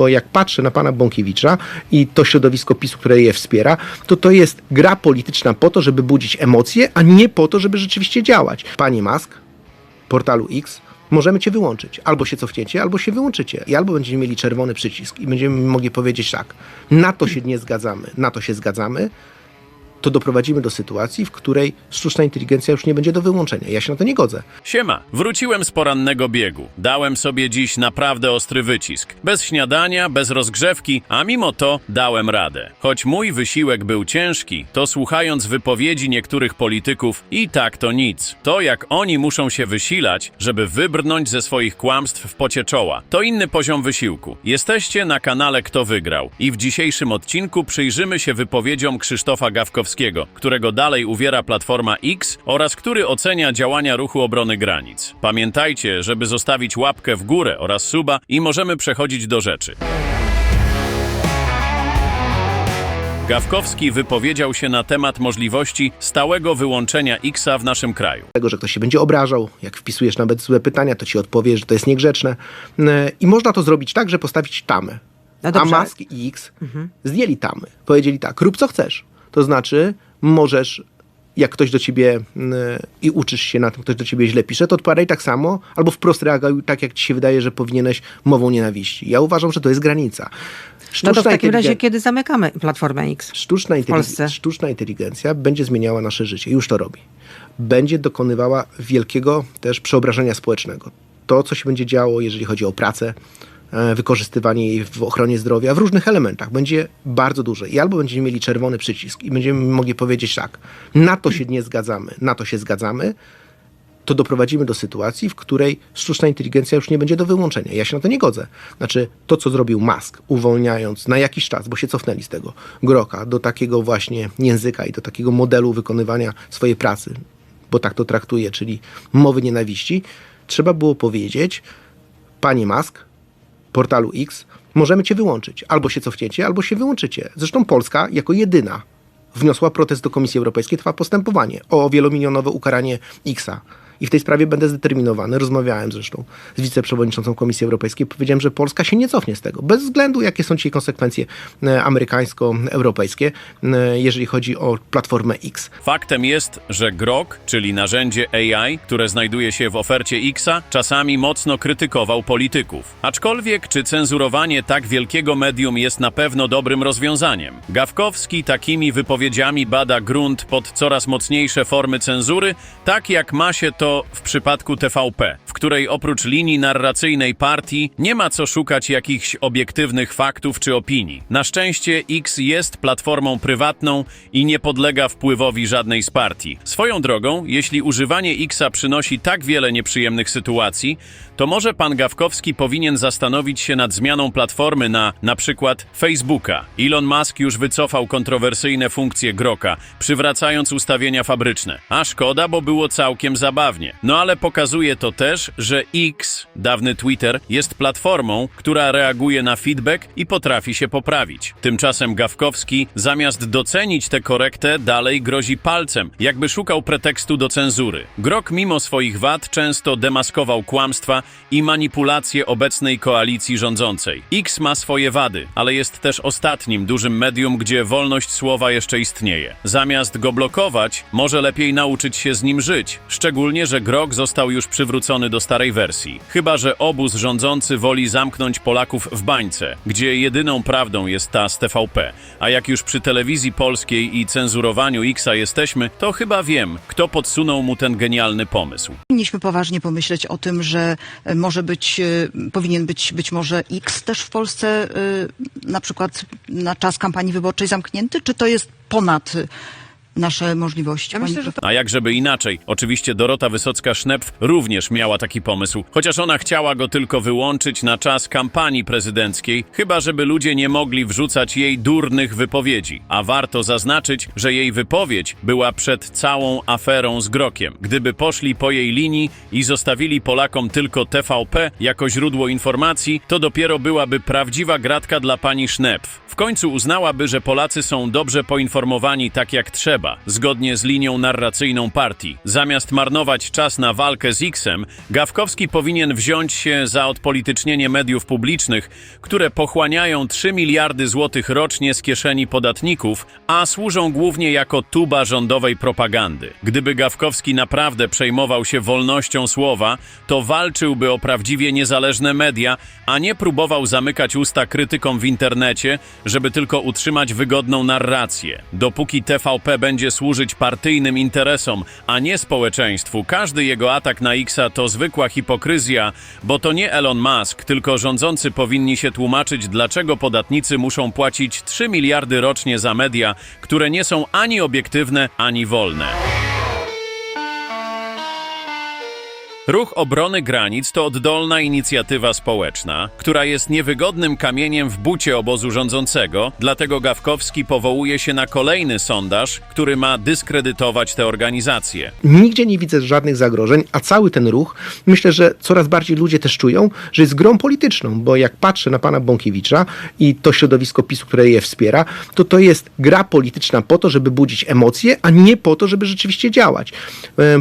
Bo jak patrzę na pana Bąkiewicza i to środowisko PiSu, które je wspiera, to to jest gra polityczna po to, żeby budzić emocje, a nie po to, żeby rzeczywiście działać. Panie Musk, portalu X, możemy cię wyłączyć. Albo się cofniecie, albo się wyłączycie. I albo będziemy mieli czerwony przycisk i będziemy mogli powiedzieć tak, na to się nie zgadzamy, na to się zgadzamy, to doprowadzimy do sytuacji, w której sztuczna inteligencja już nie będzie do wyłączenia. Ja się na to nie godzę. Siema, wróciłem z porannego biegu. Dałem sobie dziś naprawdę ostry wycisk. Bez śniadania, bez rozgrzewki, a mimo to dałem radę. Choć mój wysiłek był ciężki, to słuchając wypowiedzi niektórych polityków i tak to nic. To jak oni muszą się wysilać, żeby wybrnąć ze swoich kłamstw w pocie czoła, to inny poziom wysiłku. Jesteście na kanale Kto Wygrał i w dzisiejszym odcinku przyjrzymy się wypowiedziom Krzysztofa Gawkowskiego, którego dalej uwiera Platforma X oraz który ocenia działania ruchu obrony granic. Pamiętajcie, żeby zostawić łapkę w górę oraz suba i możemy przechodzić do rzeczy. Gawkowski wypowiedział się na temat możliwości stałego wyłączenia Xa w naszym kraju. Tego, że ktoś się będzie obrażał, jak wpisujesz nawet złe pytania, to ci odpowie, że to jest niegrzeczne. E, I można to zrobić tak, że postawić tamę. No A. Musk i X zdjęli tamy. Powiedzieli tak, rób co chcesz. To znaczy, możesz, jak ktoś do ciebie mm, i uczysz się na tym, ktoś do ciebie źle pisze, to odpowiadaj tak samo, albo wprost reaguj tak, jak ci się wydaje, że powinieneś mową nienawiści. Ja uważam, że to jest granica. No to w takim razie, kiedy zamykamy Platformę X? Sztuczna, Polsce? sztuczna inteligencja będzie zmieniała nasze życie. Już to robi. Będzie dokonywała wielkiego też przeobrażenia społecznego. To, co się będzie działo, jeżeli chodzi o pracę, wykorzystywanie jej w ochronie zdrowia, w różnych elementach, będzie bardzo duże. I albo będziemy mieli czerwony przycisk i będziemy mogli powiedzieć tak, na to się nie zgadzamy, na to się zgadzamy, to doprowadzimy do sytuacji, w której sztuczna inteligencja już nie będzie do wyłączenia. Ja się na to nie godzę. Znaczy, to co zrobił Musk, uwolniając na jakiś czas, bo się cofnęli z tego groka, do takiego właśnie języka i do takiego modelu wykonywania swojej pracy, bo tak to traktuje, czyli mowy nienawiści, trzeba było powiedzieć, panie Musk, portalu X, możemy cię wyłączyć. Albo się cofniecie, albo się wyłączycie. Zresztą Polska jako jedyna wniosła protest do Komisji Europejskiej, trwa postępowanie o wielomilionowe ukaranie Xa. I w tej sprawie będę zdeterminowany. Rozmawiałem zresztą z wiceprzewodniczącą Komisji Europejskiej. Powiedziałem, że Polska się nie cofnie z tego. Bez względu, jakie są dzisiaj konsekwencje e, amerykańsko-europejskie, e, jeżeli chodzi o platformę X. Faktem jest, że Grok, czyli narzędzie AI, które znajduje się w ofercie Xa, czasami mocno krytykował polityków. Aczkolwiek, czy cenzurowanie tak wielkiego medium jest na pewno dobrym rozwiązaniem? Gawkowski takimi wypowiedziami bada grunt pod coraz mocniejsze formy cenzury, tak jak ma się to w przypadku TVP, w której oprócz linii narracyjnej partii nie ma co szukać jakichś obiektywnych faktów czy opinii. Na szczęście X jest platformą prywatną i nie podlega wpływowi żadnej z partii. Swoją drogą, jeśli używanie Xa przynosi tak wiele nieprzyjemnych sytuacji, to może pan Gawkowski powinien zastanowić się nad zmianą platformy na na przykład Facebooka. Elon Musk już wycofał kontrowersyjne funkcje Groka, przywracając ustawienia fabryczne. A szkoda, bo było całkiem zabawnie. No ale pokazuje to też, że X, dawny Twitter, jest platformą, która reaguje na feedback i potrafi się poprawić. Tymczasem Gawkowski, zamiast docenić tę korektę, dalej grozi palcem, jakby szukał pretekstu do cenzury. Grok mimo swoich wad często demaskował kłamstwa i manipulacje obecnej koalicji rządzącej. X ma swoje wady, ale jest też ostatnim dużym medium, gdzie wolność słowa jeszcze istnieje. Zamiast go blokować, może lepiej nauczyć się z nim żyć, szczególnie, że Grok został już przywrócony do starej wersji. Chyba, że obóz rządzący woli zamknąć Polaków w bańce, gdzie jedyną prawdą jest ta z TVP. A jak już przy telewizji polskiej i cenzurowaniu Xa jesteśmy, to chyba wiem, kto podsunął mu ten genialny pomysł. Powinniśmy poważnie pomyśleć o tym, że może być, e, powinien być być może X też w Polsce e, na przykład na czas kampanii wyborczej zamknięty, czy to jest ponad e, nasze możliwości? Ja myślę, że profesor? A jak żeby inaczej? Oczywiście Dorota Wysocka-Sznepf również miała taki pomysł, chociaż ona chciała go tylko wyłączyć na czas kampanii prezydenckiej, chyba żeby ludzie nie mogli wrzucać jej durnych wypowiedzi. A warto zaznaczyć, że jej wypowiedź była przed całą aferą z Grokiem. Gdyby poszli po jej linii i zostawili Polakom tylko TVP jako źródło informacji, to dopiero byłaby prawdziwa gratka dla pani Sznepf. W końcu uznałaby, że Polacy są dobrze poinformowani tak jak trzeba. Trzeba, zgodnie z linią narracyjną partii. Zamiast marnować czas na walkę z X-em, Gawkowski powinien wziąć się za odpolitycznienie mediów publicznych, które pochłaniają 3 miliardy złotych rocznie z kieszeni podatników, a służą głównie jako tuba rządowej propagandy. Gdyby Gawkowski naprawdę przejmował się wolnością słowa, to walczyłby o prawdziwie niezależne media, a nie próbował zamykać usta krytykom w internecie, żeby tylko utrzymać wygodną narrację. Dopóki TVP będzie służyć partyjnym interesom, a nie społeczeństwu, każdy jego atak na Xa to zwykła hipokryzja, bo to nie Elon Musk, tylko rządzący powinni się tłumaczyć, dlaczego podatnicy muszą płacić 3 miliardy rocznie za media, które nie są ani obiektywne, ani wolne. Ruch Obrony Granic to oddolna inicjatywa społeczna, która jest niewygodnym kamieniem w bucie obozu rządzącego, dlatego Gawkowski powołuje się na kolejny sondaż, który ma dyskredytować tę organizację. Nigdzie nie widzę żadnych zagrożeń, a cały ten ruch, myślę, że coraz bardziej ludzie też czują, że jest grą polityczną, bo jak patrzę na pana Bąkiewicza i to środowisko PiSu, które je wspiera, to to jest gra polityczna po to, żeby budzić emocje, a nie po to, żeby rzeczywiście działać.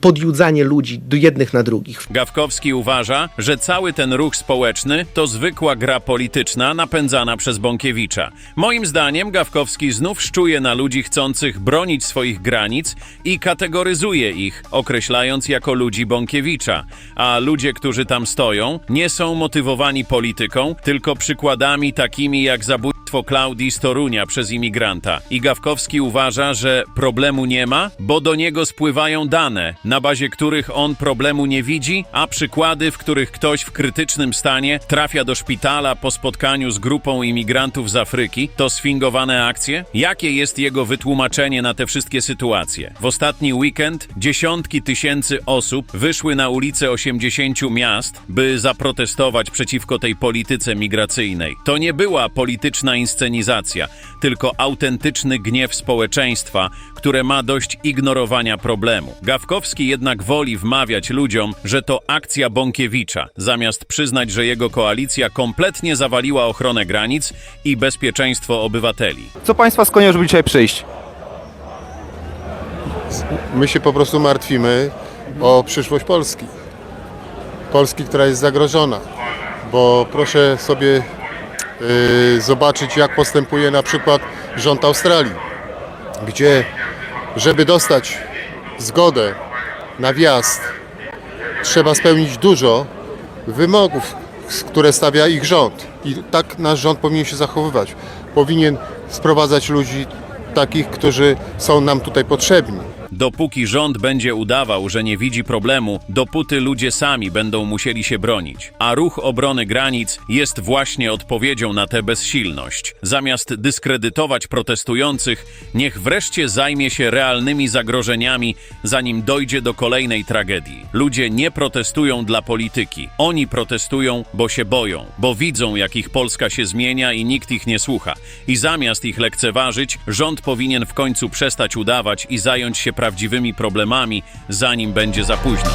Podjudzanie ludzi do jednych na drugich. Gawkowski uważa, że cały ten ruch społeczny to zwykła gra polityczna napędzana przez Bąkiewicza. Moim zdaniem Gawkowski znów szczuje na ludzi chcących bronić swoich granic i kategoryzuje ich, określając jako ludzi Bąkiewicza. A ludzie, którzy tam stoją, nie są motywowani polityką, tylko przykładami takimi jak zabójstwo Klaudii z Torunia przez imigranta. I Gawkowski uważa, że problemu nie ma, bo do niego spływają dane, na bazie których on problemu nie widzi, a przykłady, w których ktoś w krytycznym stanie trafia do szpitala po spotkaniu z grupą imigrantów z Afryki, to sfingowane akcje? Jakie jest jego wytłumaczenie na te wszystkie sytuacje? W ostatni weekend dziesiątki tysięcy osób wyszły na ulice 80 miast, by zaprotestować przeciwko tej polityce migracyjnej. To nie była polityczna inscenizacja, tylko autentyczny gniew społeczeństwa, które ma dość ignorowania problemu. Gawkowski jednak woli wmawiać ludziom, że to akcja Bąkiewicza, zamiast przyznać, że jego koalicja kompletnie zawaliła ochronę granic i bezpieczeństwo obywateli. Co Państwa skłania, żeby dzisiaj przyjść? My się po prostu martwimy o przyszłość Polski. Polski, która jest zagrożona. Bo proszę sobie zobaczyć, jak postępuje na przykład rząd Australii, gdzie, żeby dostać zgodę na wjazd, trzeba spełnić dużo wymogów, które stawia ich rząd. I tak nasz rząd powinien się zachowywać. Powinien sprowadzać ludzi takich, którzy są nam tutaj potrzebni. Dopóki rząd będzie udawał, że nie widzi problemu, dopóty ludzie sami będą musieli się bronić. A ruch obrony granic jest właśnie odpowiedzią na tę bezsilność. Zamiast dyskredytować protestujących, niech wreszcie zajmie się realnymi zagrożeniami, zanim dojdzie do kolejnej tragedii. Ludzie nie protestują dla polityki. Oni protestują, bo się boją, bo widzą, jak ich Polska się zmienia i nikt ich nie słucha. I zamiast ich lekceważyć, rząd powinien w końcu przestać udawać i zająć się prawdziwymi problemami, zanim będzie za późno.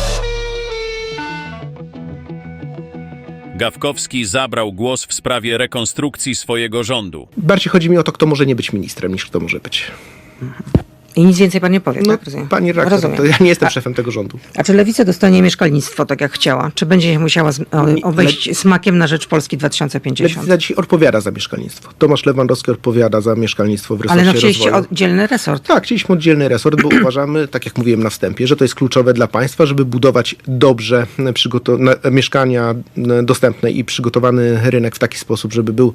Gawkowski zabrał głos w sprawie rekonstrukcji swojego rządu. Bardziej chodzi mi o to, kto może nie być ministrem, niż kto może być. I nic więcej pan nie powie, No, tak? Rozumiem. pani redaktor, Rozumiem. to ja nie jestem szefem tego rządu. A czy Lewica dostanie mieszkalnictwo tak jak chciała? Czy będzie się musiała z, o, Nie, obejść smakiem na rzecz Polski 2050? Lewica dzisiaj odpowiada za mieszkalnictwo. Tomasz Lewandowski odpowiada za mieszkalnictwo w resorcie Ale no chcieliście rozwoju. oddzielny resort. Tak, chcieliśmy oddzielny resort, bo uważamy, tak jak mówiłem na wstępie, że to jest kluczowe dla państwa, żeby budować dobrze mieszkania dostępne i przygotowany rynek w taki sposób, żeby był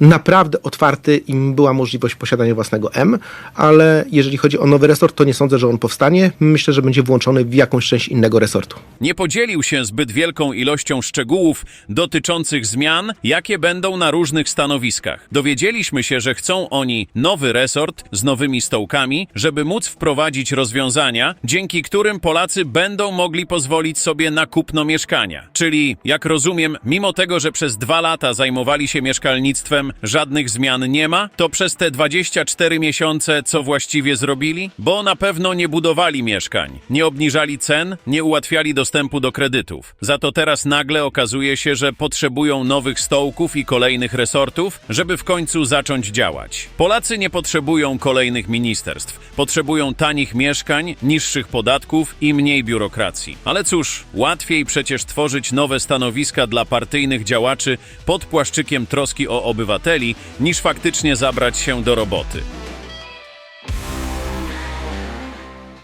naprawdę otwarty i była możliwość posiadania własnego M, ale jeżeli chodzi o nowy resort, to nie sądzę, że on powstanie. Myślę, że będzie włączony w jakąś część innego resortu. Nie podzielił się zbyt wielką ilością szczegółów dotyczących zmian, jakie będą na różnych stanowiskach. Dowiedzieliśmy się, że chcą oni nowy resort z nowymi stołkami, żeby móc wprowadzić rozwiązania, dzięki którym Polacy będą mogli pozwolić sobie na kupno mieszkania. Czyli, jak rozumiem, mimo tego, że przez dwa lata zajmowali się mieszkalnictwem, Żadnych zmian nie ma, to przez te 24 miesiące co właściwie zrobili? Bo na pewno nie budowali mieszkań, nie obniżali cen, nie ułatwiali dostępu do kredytów. Za to teraz nagle okazuje się, że potrzebują nowych stołków i kolejnych resortów, żeby w końcu zacząć działać. Polacy nie potrzebują kolejnych ministerstw. Potrzebują tanich mieszkań, niższych podatków i mniej biurokracji. Ale cóż, łatwiej przecież tworzyć nowe stanowiska dla partyjnych działaczy pod płaszczykiem troski o obywateli, niż faktycznie zabrać się do roboty.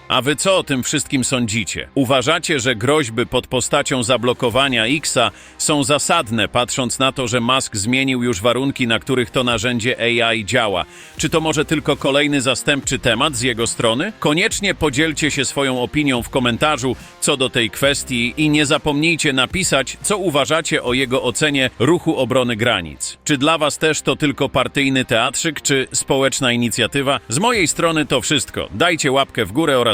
A wy co o tym wszystkim sądzicie? Uważacie, że groźby pod postacią zablokowania Xa są zasadne, patrząc na to, że Musk zmienił już warunki, na których to narzędzie AI działa? Czy to może tylko kolejny zastępczy temat z jego strony? Koniecznie podzielcie się swoją opinią w komentarzu co do tej kwestii i nie zapomnijcie napisać, co uważacie o jego ocenie ruchu obrony granic. Czy dla was też to tylko partyjny teatrzyk, czy społeczna inicjatywa? Z mojej strony to wszystko. Dajcie łapkę w górę oraz